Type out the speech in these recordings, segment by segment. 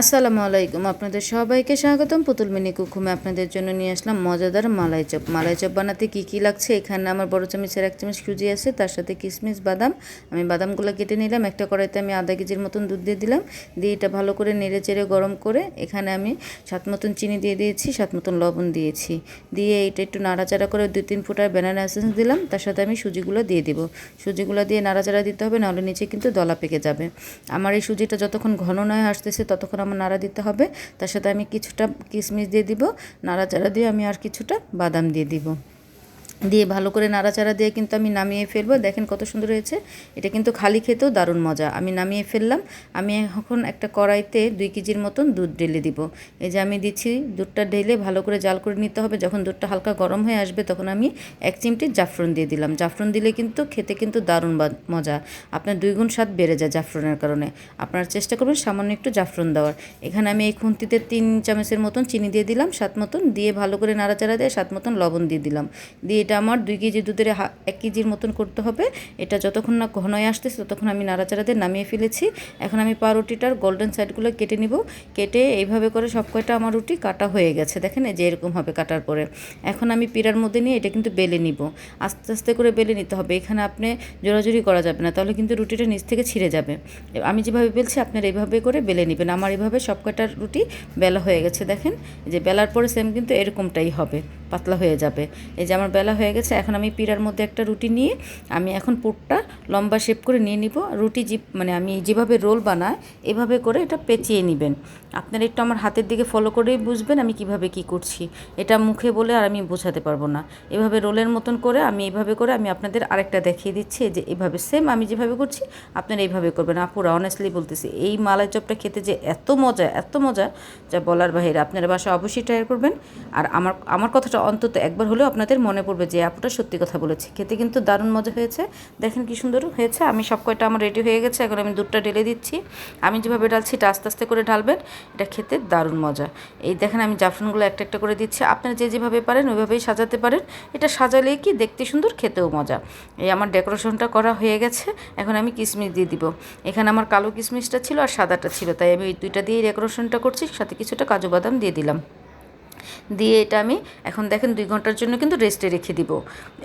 আসসালামু আলাইকুম, আপনাদের সবাইকে স্বাগতম। পুতুল মিনি কুকুমে আপনাদের জন্য নিয়ে আসলাম মজাদার মালাই চপ। মালাই চপ বানাতে কী কী লাগছে? এখানে আমার বড় চামচের এক চামচ সুজি আছে, তার সাথে কিশমিশ বাদাম। আমি বাদামগুলো কেটে নিলাম, একটা কড়াইতে আমি আধা কেজির মতন দুধ দিয়ে দিলাম। দিয়ে এটা ভালো করে নেড়ে চেড়ে গরম করে এখানে আমি সাত মতন চিনি দিয়ে দিয়েছি সাত মতন লবণ দিয়েছি। দিয়ে এটা একটু নাড়াচাড়া করে দুই তিন ফুটার ব্যানানা এসেন্স দিলাম, তার সাথে আমি সুজিগুলো দিয়ে দিব। সুজিগুলো দিয়ে নাড়াচাড়া দিতে হবে, নাহলে নিচে কিন্তু দলা পেকে যাবে। আমার এই সুজিটা যতক্ষণ ঘন নয় আসতেছে, ততক্ষণ আমার নাড়া দিতে হবে। তার সাথে আমি কিছুটা কিশমিশ দিয়ে দিব। নাড়াচাড়া দিয়ে আমি আর কিছুটা বাদাম দিয়ে দিব। দিয়ে ভালো করে নাড়াচাড়া দিয়ে কিন্তু আমি নামিয়ে ফেলব। দেখেন কত সুন্দর হয়েছে। এটা কিন্তু খালি খেতেও দারুণ মজা। আমি নামিয়ে ফেললাম। আমি এখন একটা কড়াইতে দুই কেজির মতন দুধ ঢেলে দিব। এই যে আমি দিচ্ছি দুধটা ঢেলে ভালো করে জাল করে নিতে হবে। যখন দুধটা হালকা গরম হয়ে আসবে তখন আমি এক চিমটি জাফরন দিয়ে দিলাম। জাফরন দিলে কিন্তু খেতে কিন্তু দারুণ মজা। আপনার দুই গুণ স্বাদ বেড়ে যায় জাফরনের কারণে। আপনারা চেষ্টা করবেন সামান্য একটু জাফরন দেওয়ার। এখানে আমি এই খুন্তিতে তিন চামচের মতন চিনি দিয়ে দিলাম সাত মতন। দিয়ে ভালো করে নাড়াচাড়া দিয়ে সাত মতন লবণ দিয়ে দিলাম। দিয়ে এটা আমার দুই কেজি দুধের এক কেজির মতন করতে হবে। এটা যতক্ষণ না ঘনয় আসতেছে, ততক্ষণ আমি নাড়াচাড়া দিয়ে নামিয়ে ফেলেছি। এখন আমি পাউরুটিটার গোল্ডেন সাইডগুলো কেটে নিব। কেটে এইভাবে করে সব কয়টা আমার রুটি কাটা হয়ে গেছে। দেখেন যে এরকম হবে কাটার পরে। এখন আমি পিড়ার মধ্যে নিয়ে এটা কিন্তু বেলে নিব। আস্তে আস্তে করে বেলে নিতে হবে। এখানে আপনি জোরাজুরি করা যাবে না, তাহলে কিন্তু রুটিটা নিচ থেকে ছিঁড়ে যাবে। আমি যেভাবে বেলছি, আপনারা এইভাবে করে বেলে নেবেন। আমার এইভাবে সব কয়টা রুটি বেলা হয়ে গেছে, দেখেন। যে বেলার পরে সেম কিন্তু এরকমটাই হবে। পাতলা হয়ে যাবে। এই যে আমার বেলা হয়ে গেছে, এখন আমি পিড়ার মধ্যে একটা রুটি নিয়ে আমি এখন পুরটা লম্বা শেপ করে নিয়ে নিব। রুটি যে মানে আমি যেভাবে রোল বানাই, এভাবে করে এটা পেঁচিয়ে নেবেন। আপনারা একটু আমার হাতের দিকে ফলো করেই বুঝবেন আমি কীভাবে কি করছি। এটা মুখে বলে আর আমি বোঝাতে পারব না। এভাবে রোলের মতন করে আমি এভাবে করে আমি আপনাদের আরেকটা দেখিয়ে দিচ্ছি যে এভাবে সেম আমি যেভাবে করছি, আপনারা এইভাবে করবেন। আপুরা অনেস্টলি বলতেছি, এই মালাই চপটা খেতে যে এত মজা এত মজা, যা বলার বাহিরে, আপনারা বাসা অবশ্যই ট্রাই করবেন। আর আমার আমার কথাটা অন্তত একবার হলেও আপনাদের মনে পড়বে যে আপুটা সত্যি কথা বলেছে। খেতে কিন্তু দারুণ মজা হয়েছে। দেখেন কি সুন্দর হয়েছে। আমি সব কয়টা আমার রেডি হয়ে গেছে। এখন আমি দুধটা ঢেলে দিচ্ছি। আমি যেভাবে ঢালছি এটা আস্তে আস্তে করে ঢালবেন। এটা খেতে দারুণ মজা। এই দেখেন আমি জাফরানগুলো একটা একটা করে দিচ্ছি। আপনারা যে যেভাবে পারেন ওইভাবেই সাজাতে পারেন। এটা সাজালে কি দেখতে সুন্দর, খেতেও মজা। এই আমার ডেকোরেশনটা করা হয়ে গেছে। এখন আমি কিশমিশ দিয়ে দিব। এখানে আমার কালো কিশমিশটা ছিল আর সাদাটা ছিল। তাই আমি ওই দুইটা দিয়ে ডেকোরেশনটা করছি। সাথে কিছুটা কাজু বাদাম দিয়ে দিলাম। দিয়ে এটা আমি এখন দেখেন দুই ঘণ্টার জন্য কিন্তু রেস্টে রেখে দিব।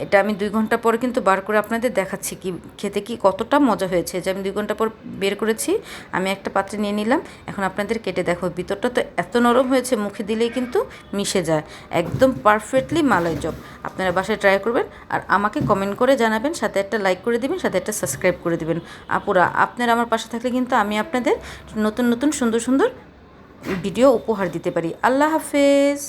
এটা আমি দুই ঘণ্টা পরে কিন্তু বার করে আপনাদের দেখাচ্ছি কি, খেতে কি কতটা মজা হয়েছে। যে আমি দুই ঘণ্টা পর বের করেছি, আমি একটা পাত্রে নিয়ে নিলাম, এখন আপনাদের কেটে দেখো। ভিতরটা তো এত নরম হয়েছে, মুখে দিলেই কিন্তু মিশে যায়। একদম পারফেক্টলি মালাই চপ। আপনারা বাসায় ট্রাই করবেন আর আমাকে কমেন্ট করে জানাবেন, সাথে একটা লাইক করে দিবেন, সাথে একটা সাবস্ক্রাইব করে দিবেন। আপুরা, আপনারা আমার পাশে থাকলে কিন্তু আমি আপনাদের নতুন নতুন, সুন্দর সুন্দর ভিডিও উপহার দিতে পারি। আল্লাহ হাফেজ।